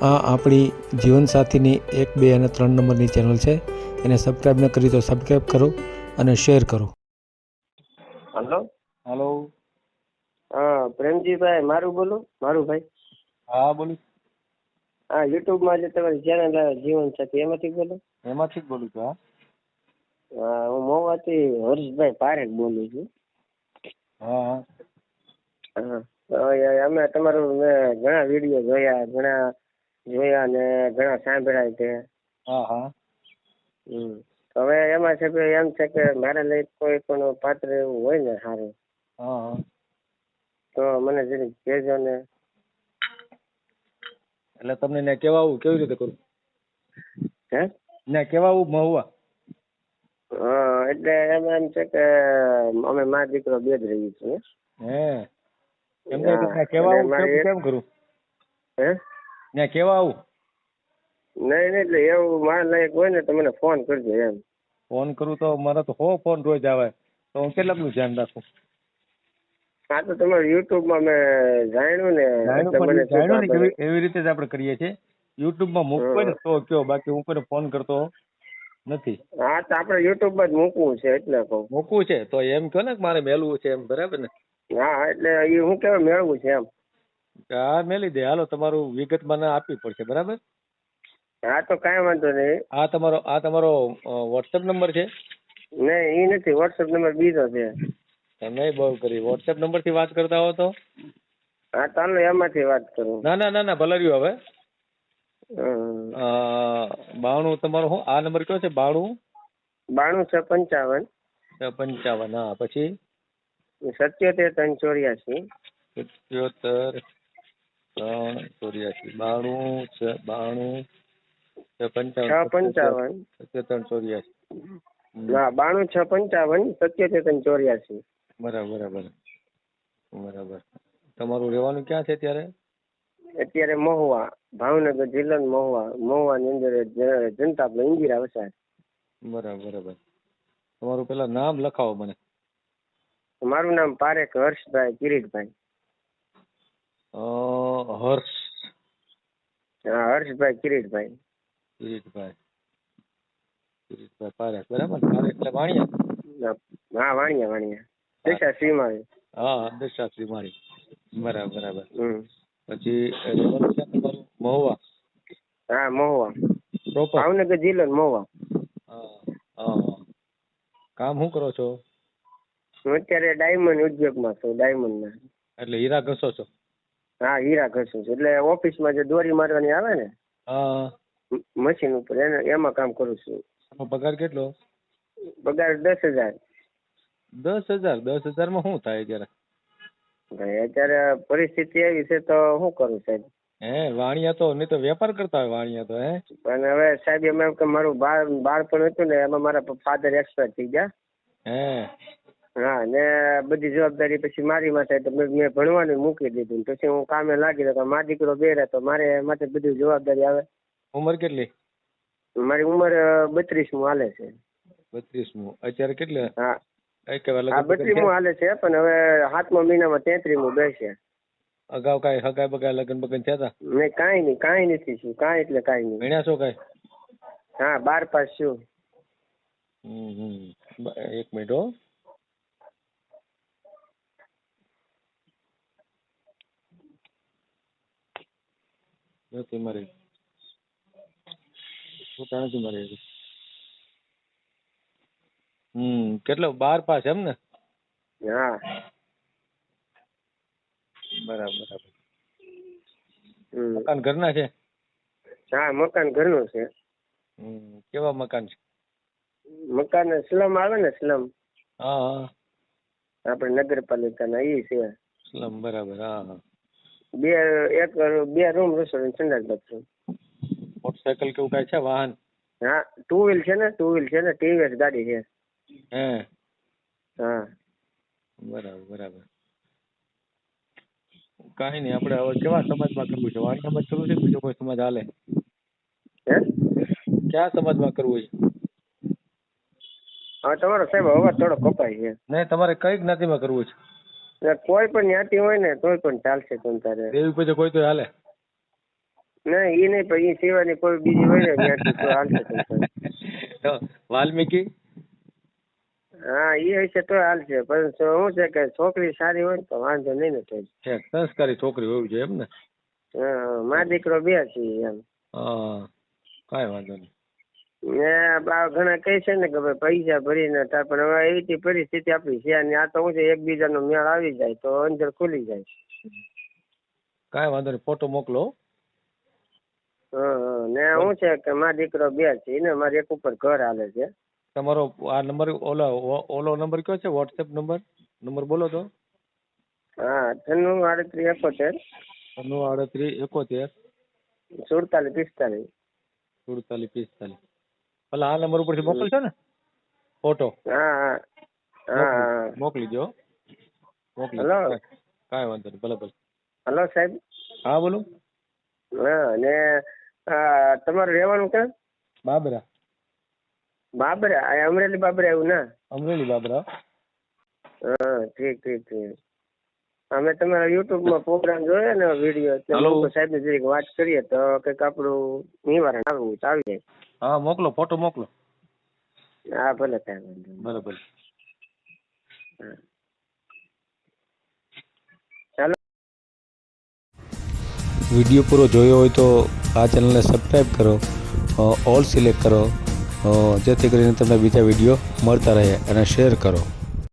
આ આપણી જીવનસાથીની એક બે અને ત્રણ નંબરની ચેનલ છે. એને સબસ્ક્રાઈબ ન કરી તો સબસ્ક્રાઈબ કરો અને શેર કરો. હલો? હલો? હા પ્રેમજીભાઈ મારું બોલું. મારું ભાઈ. હા બોલું. હા યુટ્યુબમાં જે તમારી ચેનલ આવે જીવન સાથી એમાંથી બોલો. એમાંથી જ બોલું છું હા. હા હું મોવાથી હર્ષભાઈ પારેખ બોલું છું. હા હા. હા અમે તમારું મેં ઘણા વીડિયો જોયા ઘણા જોયા ને ઘણા સાંભળ્યા છે હા હા. હમ. હવે એમાં છે કે એમ છે કે મારે લઈ કોઈ પણ પાત્ર એવું હોય ને સારું હા હા. તો મને જરીક કહેજો ને. એટલે તમને ને કેવાવું કેવી રીતે કરું? હે? ને કેવા આવું મહુવા? એટલે એમ એમ છે કે અમે મા દીકરો બે જ રહીએ છીએ. હે. એમને હા, ને કેવા અને આવું મારે કેમ એક- કેમ કરું? હે? ને કેવા આવું? નહીં નહીં એટલે એવું મારા લાયક હોય ને તો મને ફોન કરજો એમ. ફોન કરું તો મારે તો હો ફોન રોજ આવે. તો હું કેટલાકનું ધ્યાન રાખું? હા તો તમારે યુટ્યુબમાં મેં જાણ્યું ને જાણ્યું ને એવી રીતે જ આપણે કરીએ છીએ? યુટ્યુબમાં મૂકવો ને તો કયો? બાકી હું કોઈને ફોન કરતો નથી. હા તો આપણે યુટ્યુબમાં જ મૂકવું છે એટલે કહું. મૂકવું છે? તો એમ કહો ને મારે મેળવું છે એમ બરાબર ને? હા એટલે એ હું કેવા મેળવું છે એમ. હા મેલી દે હાલો તમારું વિગત મને આપવી પડશે બરાબર? હા તો કાંઈ વાંધો નહીં. આ તમારો આ તમારો વોટ્સએપ નંબર છે? નહીં એ નથી વોટ્સઅપ નંબર બીજો છે. તમે બહુ કરી. વોટ્સએપ નંબરથી વાત કરતા હો તો? હા ચાલો એમાંથી વાત કરું. ના ના ના ના ભલે રહ્યું હવે બાણું તમારો શું? આ નંબર કયો છે? બાણું? બાણું છ પંચાવન. છ પંચાવન હા પછી? સત્યોતેર ત્રણ ચોર્યાસી. સિત્યોતેર ત્રણ ચોર્યાસી. બાણું છ બાણું છ પંચાવન સત્યોતેર ચોર્યાસી. ના બાણું છ પંચાવન સત્યોતેર ત્રણ ચોર્યાસી. બરાબર બરાબર. બરાબર. તમારું રહેવાનું ક્યાં છે અત્યારે? અત્યારે મહુવા ભાવનગર જિલ્લાનું મહુવા. મહુવાની અંદર જનતા ઇન્દિરા વસાય. બરાબર બરાબર. તમારું પેલા નામ લખાવો મને. મારું નામ પારેખ હર્ષભાઈ કિરીટભાઈ. હર્ષ. હર્ષભાઈ કિરીટભાઈ. કિરીટભાઈ. કિરીટભાઈ પારેખ બરાબર? પારેખ એટલે વાણિયા? હા વાણિયા વાણિયા. દિશા શ્રીમાળી. હા દશા શ્રીમાળી. બરાબર બરાબર. પછી મહુવા. હા મહુવા. પ્રોપર. ભાવનગર જિલ્લો મહુવા. હા હા. કામ શું કરો છો? હું અત્યારે ડાયમંડ ઉદ્યોગમાં છું ડાયમંડના. એટલે હીરા ઘસો છો? હા હીરા ઘસું છું. એટલે ઓફિસમાં જે દોરી મારવાની આવે ને હા. મશીન ઉપર એને એમાં કામ કરું છું. આનો પગાર કેટલો? પગાર દસ હજાર. દસ હજાર? દસ હજારમાં શું થાય અત્યારે? ભાઈ અત્યારે પરિસ્થિતિ એવી છે તો શું કરું સાહેબ? હે વાણિયા તો નહીં તો વેપાર કરતા હોય વાણિયા તો હે? પણ હવે સાહેબ એમ એમ કે મારું બાળ બાળપણ હતું ને એમાં મારા ફાધર એક્સપાયર થઈ ગયા. હે. હા ને બધી જવાબદારી પછી મારી માથે તો મેં મેં ભણવાનું મૂકી દીધું. પછી હું કામે લાગી તો મા દીકરો બે રહે તો મારે માથે બધી જવાબદારી આવે. ઉંમર કેટલી? મારી ઉંમર બત્રીસમું હાલે છે. બત્રીસમું. અત્યારે કેટલે? હા. બત્રીસમું? હાલે છે? પણ હવે સાતમા મહિનામાં તેત્રીમું બેસે. અગાઉ કાંઈ હગાઈ બગાઈ લગ્ન બગન થયા હતા નહીં કાંઈ નહીં કાંઈ નથી છું કાંઈ એટલે કાંઈ નહીં. ભણ્યા છો કાંઈ? હા બાર પાસ છું. હમ હમ. એક મિનિટ હો. નથી મારી. શું નથી મારી હમ કેટલો? બાર પાસ એમ ને હા. બરાબર બરાબર. મકાન ઘરના છે? હા મકાન ઘરનું છે. હમ કેવા મકાન છે? મકાન સ્લમ આવે ને સ્લમ. હા હા. આપણે નગરપાલિકાના ઈ છે. સ્લમ બરાબર હા હા. બે એક બે રૂમ રસોડું સંડાસ બાથરૂમ. મોટરસાયકલ કેવું કાંઈ છે? વાહન? હા ટુ વ્હીલ છે ને ટુ વ્હીલ છે ને ટીવીએસ ગાડી છે. હે? હા. બરાબર બરાબર. કાંઈ નહીં આપણે હવે કેવા સમાજમાં કરવું છે? વાણિયામાં જ કરવું છે કે બીજો કોઈ સમાજ હાલે? હે? કયા સમાજમાં કરવું છે? હા તમારો સાહેબ અવાજ થોડો કપાય છે. નહીં તમારે કઈ જ્ઞાતિમાં કરવું છે. ને કોઈ પણ જ્ઞાતિ હોય ને તોય પણ ચાલશે તમ તારે. દેવી પૂજા કોઈ તો હાલે. ના એ નહીં પણ એ સિવાયની કોઈ બીજી હોય ને જ્ઞાતિ તો હાલશે તમ વાલ્મીકી? હા એ હશે તો હાલશે પણ શું છે કે છોકરી સારી હોય તો વાંધો નહીં ને તો સંસ્કારી છોકરી હોવી જોઈએ એમ ને? હા મા દીકરો બે છે એમ. હા કાંઈ વાંધો નહીં. ઘણા કહે છે ને કે ભાઈ પૈસા ભરીને થાય પણ હવે એવી પરિસ્થિતિ આપણી છે અને આ તો હું છે એકબીજાનો મેળ આવી જાય તો અંદર ખુલી જાય. કાંઈ વાંધો નહીં ફોટો મોકલો. હા હા. ને શું છે કે મારો દીકરો બે છે ને મારે એક ઉપર ઘર હાલે છે. તમારો આ નંબર ઓલો ઓલો નંબર કયો છે? WhatsApp number? નંબર બોલો તો. હા છન્નું આડત્રીસ એકોતેર. છન્નું આડત્રીસ એકોતેર. સુડતાલીસ પિસ્તાલીસ. સુડતાલીસ પિસ્તાલીસ. ભલે આ નંબર ઉપરથી મોકલશો ને? ફોટો. હા હા. મોકલી દો મોકલી. હેલો. કાંઈ વાંધો નહીં ભલે ભલે. હલો સાહેબ. હા બોલો. હા અને તમારું રહેવાનું ક્યાં? બાબરા. બાબરા અમરેલી બાબરા આવ્યું ના? અમરેલી બાબરા હા ઠીક ઠીક ઠીક. અમે તમારા યુટ્યુબમાં પ્રોગ્રામ જોયો ને વીડિયો. એટલે સાહેબ ને જરીક વાત કરીએ તો કંઈક આપણું નિવારણ આવવું તો આવી હા મોકલો ફોટો મોકલો. હા ભલે સાહેબ. ભલે ભલે. ચાલો વીડિયો પૂરો જોયો હોય તો આ ચેનલને સબસ્ક્રાઈબ કરો ઓલ સિલેક્ટ કરો જેથી કરીને તમને બીજા વીડિયો મળતા રહે અને શેર કરો.